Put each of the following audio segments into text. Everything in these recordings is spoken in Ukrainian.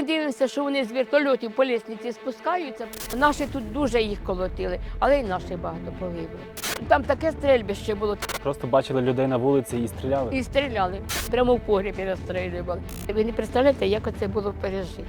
ми дивимося, що вони з вертольотів по лісниці спускаються, наші тут дуже їх колотили, але й наші багато погибло. Там таке стрельбище було, Просто бачили людей на вулиці і стріляли. і стріляли. Прямо в погрібі розстрілювали. Ви не представляєте, як це було пережити.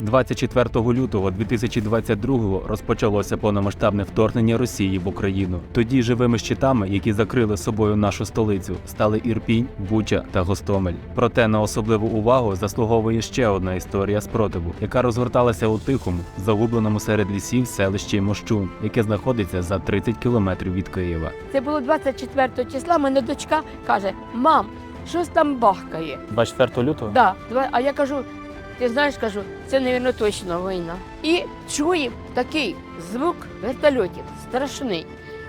24 лютого 2022-го розпочалося повномасштабне вторгнення Росії в Україну. Тоді живими щитами, які закрили собою нашу столицю, стали Ірпінь, Буча та Гостомель. Проте на особливу увагу заслуговує ще одна історія спротиву, яка розгорталася у тихому, загубленому серед лісів селищі Мощун, яке знаходиться за 30 кілометрів від Києва. Це було 24 числа. Мене дочка каже: мам, щось там бахкає. 24 лютого? Да, два- а я кажу, ти знаєш, кажу, це, мабуть, точно війна. І чуємо такий звук вертольотів, страшний.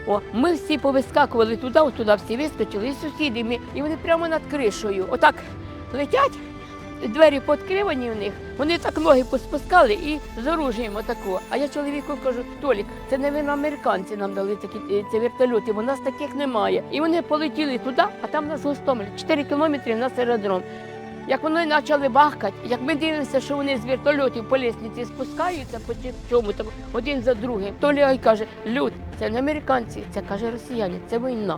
О, ми всі повискакували туди, туди всі вискочили, і сусіди, і вони прямо над кришею. Отак летять, двері пооткривані в них, вони так ноги поспускали і з оружієм отако. А я чоловіку кажу, Толік, це ви американці нам дали такі е, ці вертольоти, бо нас таких немає. І вони полетіли туди, а там нас Гостомель, 4 кілометри в нас аеродром. Як вони почали бахкати, як ми дивимося, що вони з вертольотів по лісниці спускаються по чому там один за другим. то лягай каже, люд, це не американці, це каже росіяни, це війна.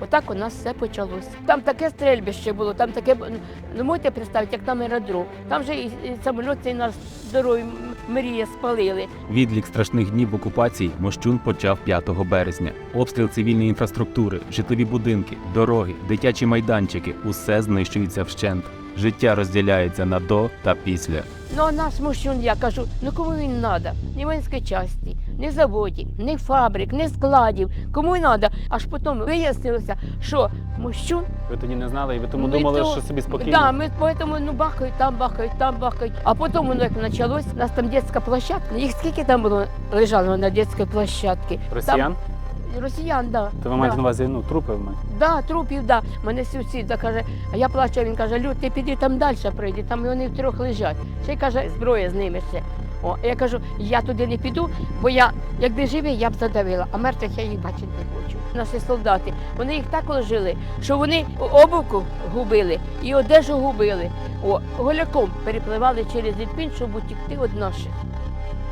Отак у нас все почалося. Там таке стрельбище було, там таке б- ну можете представити, як там аеродром. Там же і, і самоліт цей наш здоровий м- мрія спалили. Відлік страшних днів окупації Мощун почав 5 березня. Обстріл цивільної інфраструктури, житлові будинки, дороги, дитячі майданчики усе знищується вщент. Життя розділяється на до та після. Ну а наш мужчина, я кажу, ну кому він треба? Ні воїнської часті, ні заводів, ні фабрик, ні складів. Кому треба? Аж потім вияснилося, що мужчун Ви тоді не знали, і ви тому Ми думали, то- що собі спокійно. Да, ми поэтому ну бахають, там бахають, там бахають. А потім воно як почалось, у нас там дитяча площадка. Їх скільки там було лежало на дитячій площадці? Росіян? Там, росіян, да. То ви маєте да. на увазі ну, трупи в мене? Да, трупів, да. Мене сусіда каже, а я плачу, він каже, Люд, ти піди там далі прийди, там вони втрьох лежать. Ще й каже, зброя з ними ще. О, я кажу, я туди не піду, бо я, якби живий, я б задавила, а мертвих я їх бачити не хочу. Наші солдати, вони їх так ложили, що вони обувку губили і одежу губили. О, голяком перепливали через Ірпінь, щоб утікти від наших.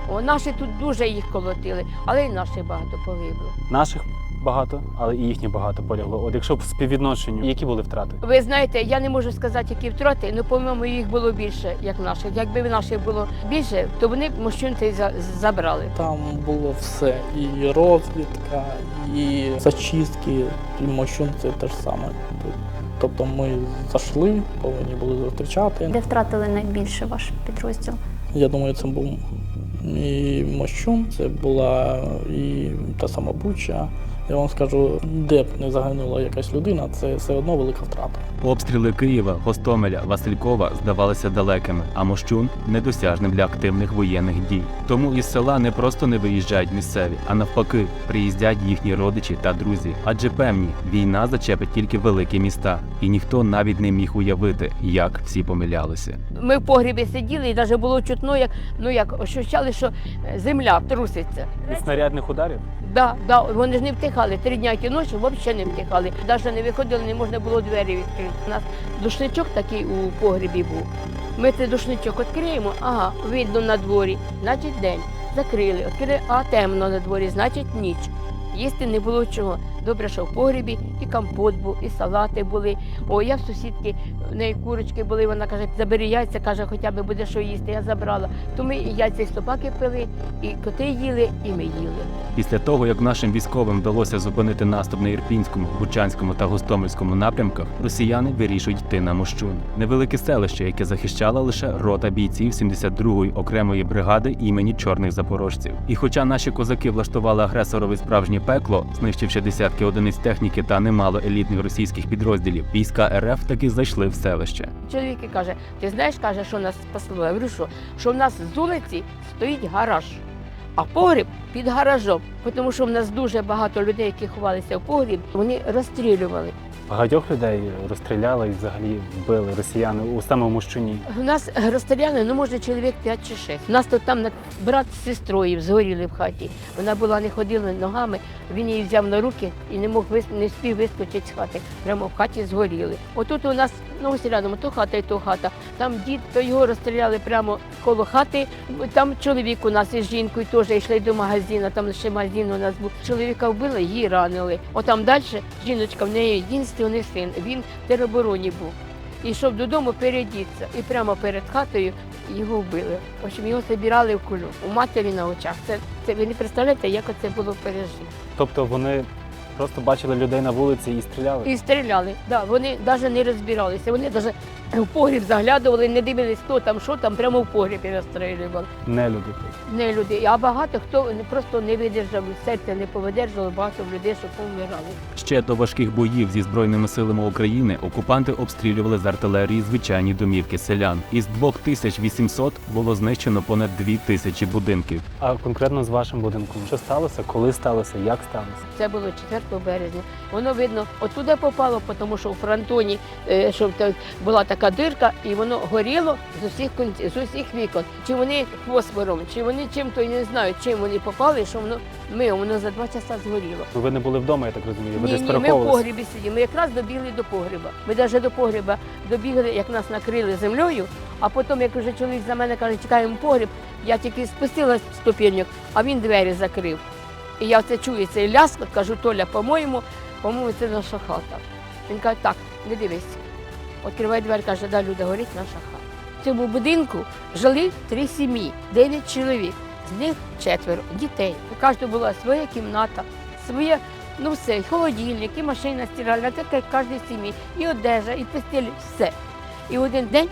О, наші тут дуже їх колотили, але й наші багато погибло. Наших багато, але і їхніх багато полягло. От якщо в співвідношенню, які були втрати? Ви знаєте, я не можу сказати, які втрати, але по-моєму їх було більше, як наших. Якби наших було більше, то вони мужчин цей за- забрали. Там було все. І розвідка, і зачистки, і мощун це те ж саме. Тобто ми зайшли, повинні були зустрічати. Де втратили найбільше ваш підрозділ? Я думаю, це був і мощун, це була і та сама Буча. Я вам скажу, де б не загинула якась людина, це все одно велика втрата. Обстріли Києва, Гостомеля, Василькова здавалися далекими, а Мощун недосяжним для активних воєнних дій. Тому із села не просто не виїжджають місцеві, а навпаки, приїздять їхні родичі та друзі. Адже певні, війна зачепить тільки великі міста, і ніхто навіть не міг уявити, як всі помилялися. Ми в погрібі сиділи і навіть було чутно, як ну як ощущали, що е, земля труситься. Від снарядних ударів? Да, да, вони ж не втихали. Три дня і ночі взагалі не втихали. Навіть не виходили, не можна було двері відкрити. У нас душничок такий у погребі був. Ми цей душничок відкриємо, ага, видно на дворі, значить день. Закрили, відкрили, а темно на дворі, значить ніч. Їсти не було чого. Добре, що в погребі і компот був, і салати були. О, я в сусідки, в неї курочки були, вона каже, забери яйця, каже, хоча б буде що їсти. Я забрала. То ми і яйця і собаки пили, і коти їли, і ми їли. Після того, як нашим військовим вдалося зупинити наступ на Ірпінському, Бучанському та Гостомельському напрямках, росіяни вирішують йти на Мощун. Невелике селище, яке захищала лише рота бійців 72-ї окремої бригади імені чорних запорожців. І хоча наші козаки влаштували агресорові справжнє пекло, знищивши десятки одиниць техніки та немало елітних російських підрозділів, війська РФ таки зайшли в селище. Чоловік каже, ти знаєш, каже, що нас спасло. Я говорю, що, що в нас з вулиці стоїть гараж, а погріб під гаражом. Тому що в нас дуже багато людей, які ховалися в погріб, вони розстрілювали. Багатьох людей розстріляли і взагалі вбили росіяни у самому щуні. У нас розстріляли, ну може чоловік 5 чи 6. У нас тут там брат з сестрою згоріли в хаті. Вона була не ходила ногами, він її взяв на руки і не мог не спів вискочити з хати. Прямо в хаті згоріли. Отут у нас ну ось рядом, то хата і то хата. Там дід, то його розстріляли прямо коло хати. Там чоловік у нас із жінкою теж йшли до магазину. Там ще магазин у нас був. Чоловіка вбили, її ранили. Отам далі жіночка в неї єдинственний син. Він в теробороні був. І йшов додому передіться. І прямо перед хатою його вбили. В общем, його забирали в кулю у матері на очах. Це, це ви не представляєте, як це було пережити. Тобто вони просто бачили людей на вулиці і стріляли. І стріляли. Да, вони навіть не розбиралися. Вони навіть в погріб заглядували, не дивились, хто там, що там, прямо в погрібі розстрілювали. Не люди. Не люди. А багато хто просто не видержав, серця не повидержало, багато людей, що повмирали. Ще до важких боїв зі збройними силами України окупанти обстрілювали з артилерії звичайні домівки селян. Із 2800 було знищено понад 2000 будинків. А конкретно з вашим будинком, що сталося, коли сталося, як сталося? Це було 4 березня. Воно видно, отуди попало, тому що у фронтоні е, що та- була така дирка, і воно горіло з усіх кінців, з усіх вікон. Чи вони фосфором, чи вони чим-то я не знаю, чим вони попали, що воно ми, воно за два часа згоріло. Ви не були вдома, я так розумію. Ви Ні, десь ні, ми в погрібі сиділи. Ми якраз добігли до погреба. Ми навіть до погреба добігли, як нас накрили землею, а потім, як вже чоловік за мене каже, чекаємо погріб, я тільки спустилась з ступіньок, а він двері закрив. І я це чую, цей ляскот, кажу, Толя, по-моєму, по-моєму, це наша хата. Він каже, так, не дивись. Відкриває двері, каже, да, люди, горить наша хата. В цьому будинку жили три сім'ї, дев'ять чоловік. З них четверо дітей. У кожного була своя кімната, своє, ну все, і холодильник, і машина стиральна, так як кожній сім'ї, і одежа, і постіль, все. І один день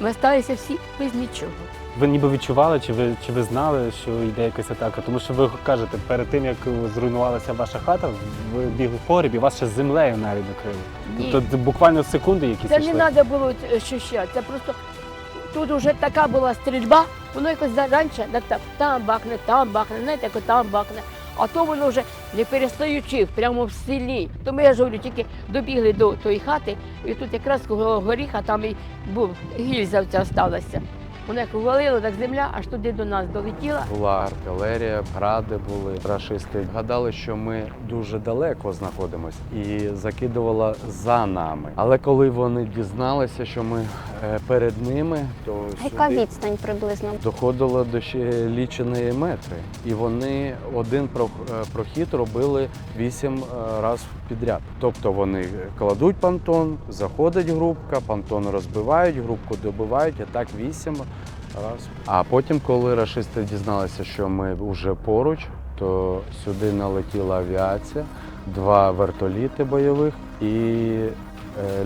ми залишилися всі без нічого. Ви ніби відчували, чи ви чи ви знали, що йде якась атака? Тому що ви кажете, перед тим як зруйнувалася ваша хата, ви бігли в погріб і вас ще землею навіть накрили. Ні. Тобто буквально секунди якісь Це не треба було ощущати. Це просто тут вже така була стрільба, воно якось раніше там бахне, там бахне, знаєте, там бахне. А то воно вже не перестаючи, прямо в селі. То ми я ж говорю, тільки добігли до тої хати, і тут якраз горіха там і був гільза ця сталася. Воно як ввалило, так земля аж туди до нас долетіла. Була артилерія, гради були, рашисти. Гадали, що ми дуже далеко знаходимося і закидувала за нами. Але коли вони дізналися, що ми перед ними, то Яка сюди відстань приблизно? доходило до ще ліченої метри. І вони один про- е, прохід робили вісім е, разів підряд. Тобто вони кладуть понтон, заходить групка, понтон розбивають, групку добивають, і так вісім разів. А потім, коли рашисти дізналися, що ми вже поруч, то сюди налетіла авіація, два вертоліти бойових і е,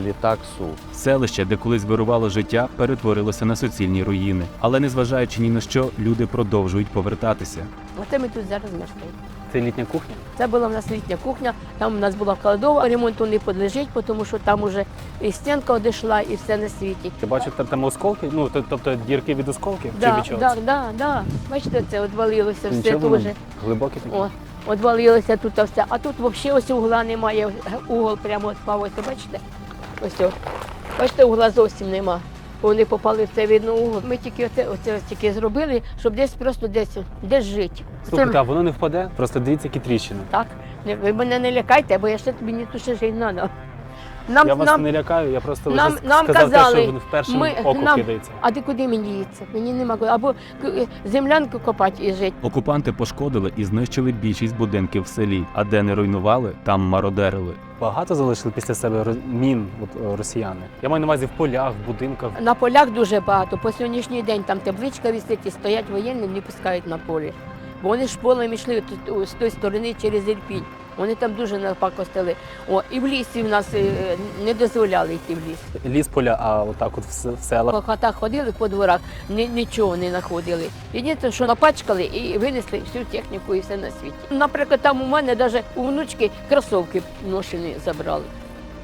літак Су. Селище, де колись вирувало життя, перетворилося на суцільні руїни. Але незважаючи ні на що, люди продовжують повертатися. Оце ми тут зараз мешкаємо. Це літня кухня. Це була в нас літня кухня, там у нас була кладова, ремонту не підлежить, тому що там уже і стінка одійшла, і все на світі. Я бачу, там, там осколки, ну тобто дірки від осколків чи Да, від чого? да, да, да. Бачите, це відвалилося все Нічого, дуже. глибокі такі. О, відвалилося тут все. А тут взагалі ось угла немає. Угол прямо відпав. Ось, бачите? Ось. о. Бачите, угла зовсім нема. Вони попали в це видно угол. Ми тільки оце, оце ось тільки зробили, щоб десь просто десь, десь жити. Слухайте, а воно не впаде? Просто дивіться, які тріщини. Так, не- ви мене не лякайте, бо я ще тобі не туше не треба. Нам, я вас нам, не лякаю, я просто нам- нам сказав казали, те, що в першому ми- оку нам- кидається. А ти куди мені їться? Мені нема куди. Або к- землянку копати і жити. Окупанти пошкодили і знищили більшість будинків в селі, а де не руйнували, там мародерили. Багато залишили після себе мін от, росіяни. Я маю на увазі в полях, в будинках. На полях дуже багато. По сьогоднішній день там табличка висить і стоять воєнні, не пускають на поле. Бо вони ж полем йшли тут, з тої сторони через Ірпінь. Вони там дуже напакостили. О, і в лісі в нас е, не дозволяли йти в ліс. Ліс поля, а отак от в, селах. По хатах ходили по дворах, ні, нічого не знаходили. Єдине, що напачкали і винесли всю техніку і все на світі. Наприклад, там у мене навіть у внучки кросовки ношені забрали.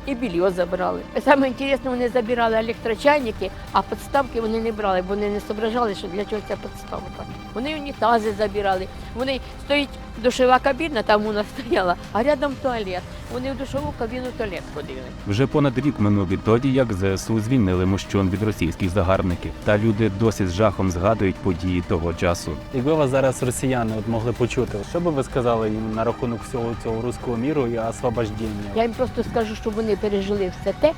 І більйо забрали. Саме інтересне, вони забирали електрочайники, а підставки вони не брали, бо вони не зображали, що для чого ця підставка. Вони унітази забирали. Вони стоїть душова кабіна, там у нас стояла, а рядом туалет. Вони в душову кабіну туалет ходили. Вже понад рік минув відтоді, як ЗСУ звільнили мощун від російських загарбників, та люди досі з жахом згадують події того часу. Якби вас зараз росіяни от могли почути, що би ви сказали їм на рахунок всього цього руського міру і освобождення? Я їм просто скажу, щоб вони пережили все те,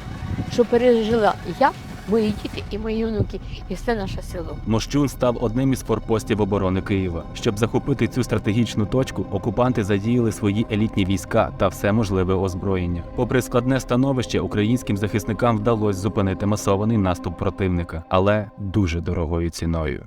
що пережила я, мої діти і мої внуки, і все наше село. Мощун став одним із форпостів оборони Києва. Щоб захопити цю стратегічну точку, окупанти задіяли свої елітні війська та все можливе озброєння. Попри складне становище, українським захисникам вдалося зупинити масований наступ противника, але дуже дорогою ціною.